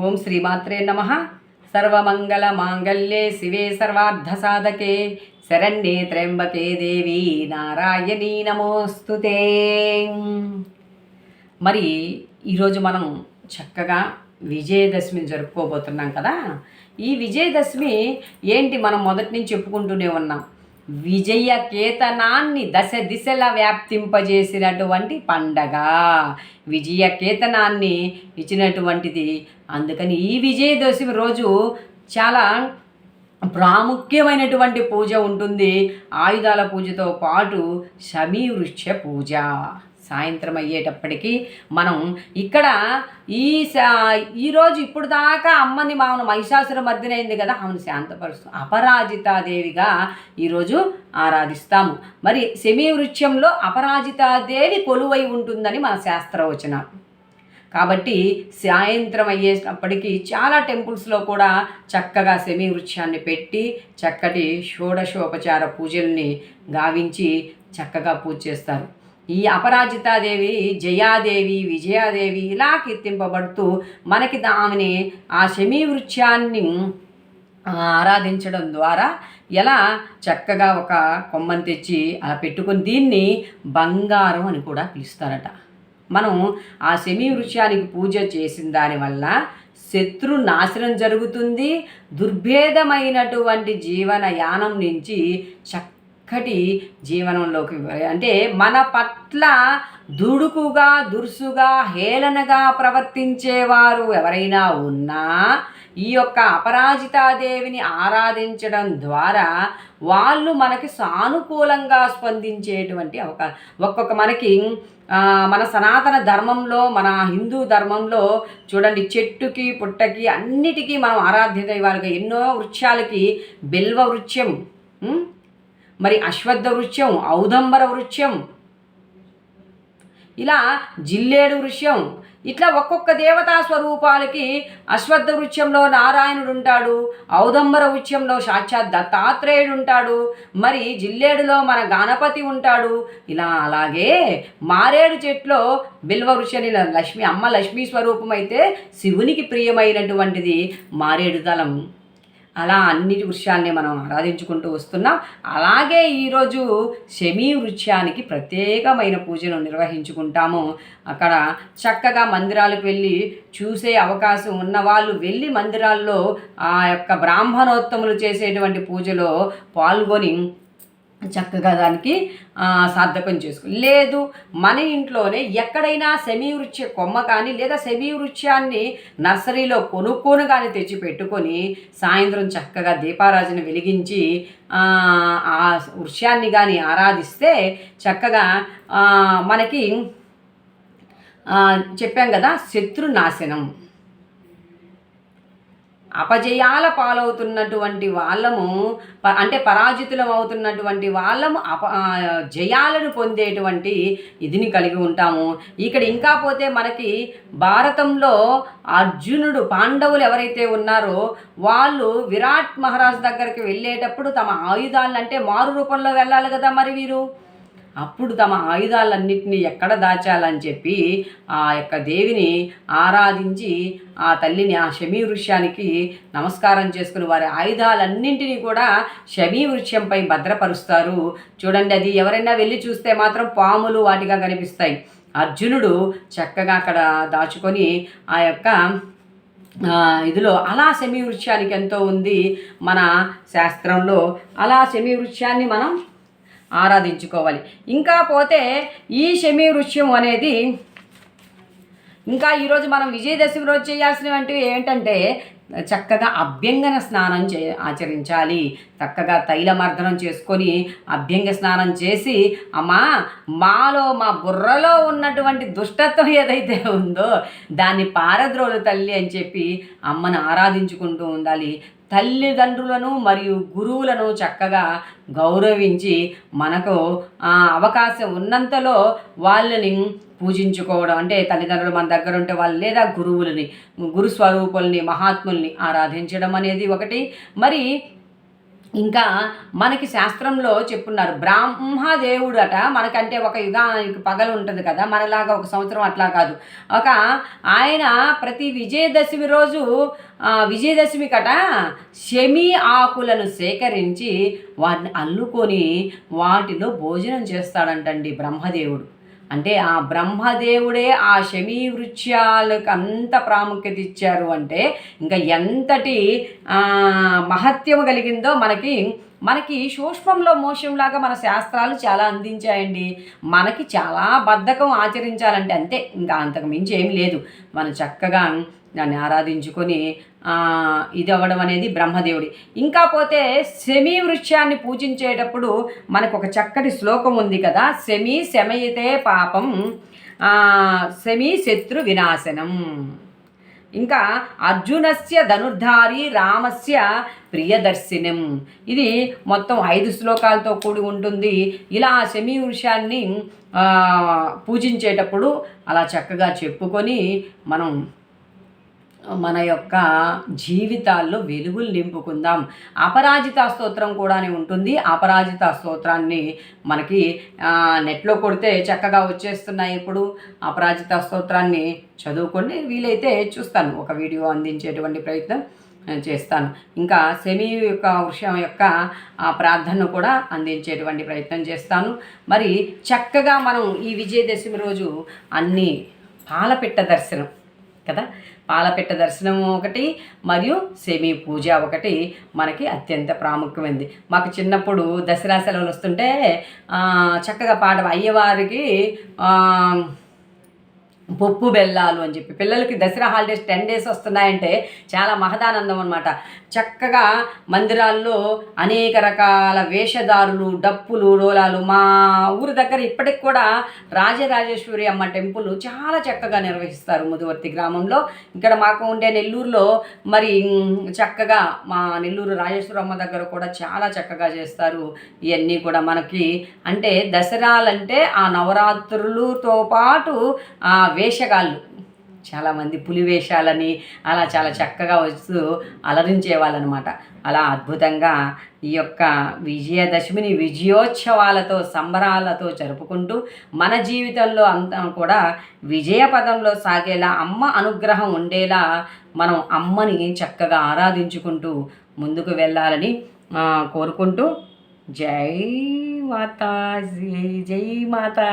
ఓం శ్రీమాత్రే నమ. సర్వమంగళ మాంగళ్యే శివే సర్వార్థసాధకే శరణ్యే త్ర్యంబకే దేవి నారాయణీ నమోస్తుతే. మరి ఈరోజు మనం చక్కగా విజయదశమి జరుపుకోబోతున్నాం కదా. ఈ విజయదశమి ఏంటి మనం మొదటి నుంచి చెప్పుకుంటూనే ఉన్నాం. విజయ కేతనాన్ని దశ దిశలా వ్యాప్తింపజేసినటువంటి పండగ. విజయ కేతనాన్ని ఇచ్చినటువంటిది. అందుకని ఈ విజయదశమి రోజు చాలా ప్రాముఖ్యమైనటువంటి పూజ ఉంటుంది. ఆయుధాల పూజతో పాటు సమీవృక్ష పూజ. సాయంత్రం అయ్యేటప్పటికీ మనం ఇక్కడ ఈ సా- ఈరోజు ఇప్పుడు దాకా అమ్మని మామను మహిషాసుర మర్దినైంది కదా ఆమెను శాంతపరుస్తూ అపరాజితాదేవిగా ఈరోజు ఆరాధిస్తాము. మరి శమీ వృక్షంలో అపరాజితాదేవి కొలువై ఉంటుందని మన శాస్త్రవచనం కాబట్టి సాయంత్రం అయ్యేటప్పటికీ చాలా టెంపుల్స్లో కూడా చక్కగా సెమీ వృక్షాన్ని పెట్టి చక్కటి షోడశోపచార పూజల్ని గావించి చక్కగా పూజ చేస్తారు. ఈ అపరాజితాదేవి జయాదేవి విజయాదేవి ఇలా కీర్తింపబడుతూ మనకి దా- ఆమెని ఆ శమీ వృక్షాన్ని ఆరాధించడం ద్వారా ఎలా చక్కగా ఒక కొమ్మని తెచ్చి అలా పెట్టుకుని దీన్ని బంగారం అని కూడా పిలుస్తారట. మనం ఆ శమీ వృక్షానికి పూజ చేసిన దానివల్ల శత్రు నాశనం జరుగుతుంది. దుర్భేదమైనటువంటి జీవన యానం నుంచి చక్క చక్కటి జీవనంలోకి అంటే మన పట్ల దుడుకుగా దురుసుగా హేళనగా ప్రవర్తించేవారు ఎవరైనా ఉన్నా ఈ యొక్క అపరాజితాదేవిని ఆరాధించడం ద్వారా వాళ్ళు మనకి సానుకూలంగా స్పందించేటువంటి అవకాశం ఒక్కొక్క మనకి మన సనాతన ధర్మంలో మన హిందూ ధర్మంలో చూడండి చెట్టుకి పుట్టకి అన్నిటికీ మనం ఆరాధ్య దైవాలుగా ఎన్నో వృక్షాలకి బిల్వ వృక్షం మరి అశ్వత్థ వృక్షం ఔదంబర వృక్షం ఇలా జిల్లేడు వృక్షం ఇట్లా ఒక్కొక్క దేవతా స్వరూపాలకి అశ్వత్థ వృక్షంలో నారాయణుడు ఉంటాడు ఔదంబర వృక్షంలో సాక్షాత్ దత్తాత్రేయుడు ఉంటాడు మరి జిల్లేడులో మన గణపతి ఉంటాడు ఇలా అలాగే మారేడు చెట్లో బిల్వ వృక్షని లక్ష్మి అమ్మ లక్ష్మీ స్వరూపం అయితే శివునికి ప్రియమైనటువంటిది మారేడు దళం అలా అన్ని వృక్షాల్ని మనం ఆరాధించుకుంటూ వస్తున్నాం అలాగే ఈరోజు శమీ వృక్షానికి ప్రత్యేకమైన పూజను నిర్వహించుకుంటాము. అక్కడ చక్కగా మందిరాలకు వెళ్ళి చూసే అవకాశం ఉన్నవాళ్ళు వెళ్ళి మందిరాల్లో ఆ యొక్క బ్రాహ్మణోత్తములు చేసేటువంటి పూజలో పాల్గొని చక్కగా దానికి సార్థకం చేసుకో లేదు మన ఇంట్లోనే ఎక్కడైనా సెమీ వృక్ష కొమ్మ కానీ లేదా సెమీ వృక్షాన్ని నర్సరీలో కొనుక్కొని కానీ తెచ్చి పెట్టుకొని సాయంత్రం చక్కగా దీపారాజన వెలిగించి ఆ వృక్షాన్ని కానీ ఆరాధిస్తే చక్కగా మనకి చెప్పాం కదా శత్రు నాశనం అపజయాల పాలవుతున్నటువంటి వాళ్ళము ప- అంటే పరాజితులం అవుతున్నటువంటి వాళ్ళము అప జయాలను పొందేటువంటి ఇదిని కలిగి ఉంటాము. ఇక్కడ ఇంకా పోతే మనకి భారతంలో అర్జునుడు పాండవులు ఎవరైతే ఉన్నారో వాళ్ళు విరాట్ మహారాజ్ దగ్గరికి వెళ్ళేటప్పుడు తమ ఆయుధాలను అంటే మారు రూపంలో వెళ్ళాలి కదా మరి వీరు? అప్పుడు తమ ఆయుధాలన్నింటినీ ఎక్కడ దాచాలని చెప్పి ఆ యొక్క దేవిని ఆరాధించి ఆ తల్లిని ఆ శమీ వృక్షానికి నమస్కారం చేసుకుని వారి ఆయుధాలన్నింటినీ కూడా శమీ వృక్షంపై భద్రపరుస్తారు. చూడండి అది ఎవరైనా వెళ్ళి చూస్తే మాత్రం పాములు వాటిగా కనిపిస్తాయి. అర్జునుడు చక్కగా అక్కడ దాచుకొని ఆ యొక్క ఇదిలో అలా శమీ వృక్షానికి ఎంతో ఉంది మన శాస్త్రంలో. అలా శమీ వృక్షాన్ని మనం ఆరాధించుకోవాలి. ఇంకా పోతే ఈ శమీ వృక్షం అనేది ఇంకా ఈరోజు మనం విజయదశమి రోజు చేయాల్సినవి ఏంటంటే చక్కగా అభ్యంగన స్నానం చే ఆచరించాలి. చక్కగా తైలమర్దనం చేసుకొని అభ్యంగ స్నానం చేసి అమ్మా మాలో మా బుర్రలో ఉన్నటువంటి దుష్టత్వం ఏదైతే ఉందో దాన్ని పారద్రోలు తల్లి అని చెప్పి అమ్మను ఆరాధించుకుంటూ ఉండాలి. తల్లిదండ్రులను మరియు గురువులను చక్కగా గౌరవించి మనకు అవకాశం ఉన్నంతలో వాళ్ళని పూజించుకోవడం. అంటే తల్లిదండ్రులు మన దగ్గర ఉంటే వాళ్ళు లేదా గురువులని గురు స్వరూపుల్ని మహాత్ముల్ని ఆరాధించడం అనేది ఒకటి. మరి ఇంకా మనకి శాస్త్రంలో చెప్పున్నారు బ్రాహ్మదేవుడట మనకంటే ఒక యుగానికి పగలు ఉంటుంది కదా మనలాగా ఒక సంవత్సరం అట్లా కాదు. ఒక ఆయన ప్రతి విజయదశమి రోజు విజయదశమి కట శమి ఆకులను సేకరించి వాటిని అల్లుకొని వాటిలో భోజనం చేస్తాడంటండి బ్రహ్మదేవుడు. అంటే ఆ బ్రహ్మదేవుడే ఆ శమీ వృత్యాలకు అంత ప్రాముఖ్యత ఇచ్చారు అంటే ఇంకా ఎంతటి ఆ, మహత్యము కలిగిందో మనకి మనకి సూక్ష్మంలో మోషంలాగా మన శాస్త్రాలు చాలా అందించాయండి. మనకి చాలా బద్ధకం ఆచరించాలంటే అంతే. ఇంకా అంతకు మించి ఏం లేదు. మనం చక్కగా దాన్ని ఆరాధించుకొని ఇది అవ్వడం అనేది బ్రహ్మదేవుడి. ఇంకా పోతే శమీ వృక్షాన్ని పూజించేటప్పుడు మనకు ఒక చక్కటి శ్లోకం ఉంది కదా శమీ శమయితే పాపం ఆ, శమీ శత్రు వినాశనం. ఇంకా అర్జునస్య ధనుర్ధారి రామస్య ప్రియదర్శినం. ఇది మొత్తం ఐదు శ్లోకాలతో కూడి ఉంటుంది. ఇలా శమీ వృషాన్ని పూజించేటప్పుడు అలా చక్కగా చెప్పుకొని మనం మన యొక్క జీవితాల్లో వెలుగులు నింపుకుందాం. అపరాజిత స్తోత్రం కూడానే ఉంటుంది. అపరాజిత స్తోత్రాన్ని మనకి నెట్లో కొడితే చక్కగా వచ్చేస్తున్నాయి ఇప్పుడు. అపరాజిత స్తోత్రాన్ని చదువుకొని వీలైతే చూస్తాను. ఒక వీడియో అందించేటువంటి ప్రయత్నం చేస్తాను. ఇంకా సెమీ యొక్క వృషం యొక్క ఆ ప్రార్థనను కూడా అందించేటువంటి ప్రయత్నం చేస్తాను. మరి చక్కగా మనం ఈ విజయదశమి రోజు అన్ని పాలపిట్ట దర్శనం కదా? పాలపిట్ట దర్శనం ఒకటి మరియు సెమీ పూజ ఒకటి మనకి అత్యంత ప్రాముఖ్యమైనది మాకు చిన్నప్పుడు దసరా సెలవులు వస్తుంటే చక్కగా పాట అయ్యవారికి పప్పు బెల్లాలు అని చెప్పి. పిల్లలకి దసరా హాలిడేస్ టెన్ డేస్ వస్తున్నాయంటే చాలా మహదానందం అనమాట చక్కగా మందిరాల్లో అనేక రకాల వేషధారులు డప్పులు రోలాలు మా ఊరి దగ్గర ఇప్పటికి కూడా రాజరాజేశ్వరి అమ్మ టెంపుల్ చాలా చక్కగా నిర్వహిస్తారు ముదువర్తి గ్రామంలో. ఇక్కడ మాకు ఉండే నెల్లూరులో మరి చక్కగా మా నెల్లూరు రాజేశ్వరమ్మ దగ్గర కూడా చాలా చక్కగా చేస్తారు. ఇవన్నీ కూడా మనకి అంటే దసరాలంటే ఆ నవరాత్రులతో పాటు ఆ వేషగాళ్ళు. చాలామంది పులి వేషాలని అలా చాలా చక్కగా వస్తూ అలరించేవాళ్ళనమాట. అలా అద్భుతంగా ఈ యొక్క విజయదశమిని విజయోత్సవాలతో సంబరాలతో జరుపుకుంటూ మన జీవితంలో అంతా కూడా విజయ పదంలో సాగేలా అమ్మ అనుగ్రహం ఉండేలా మనం అమ్మని చక్కగా ఆరాధించుకుంటూ ముందుకు వెళ్ళాలని కోరుకుంటూ జై మాతా జై జై మాతా.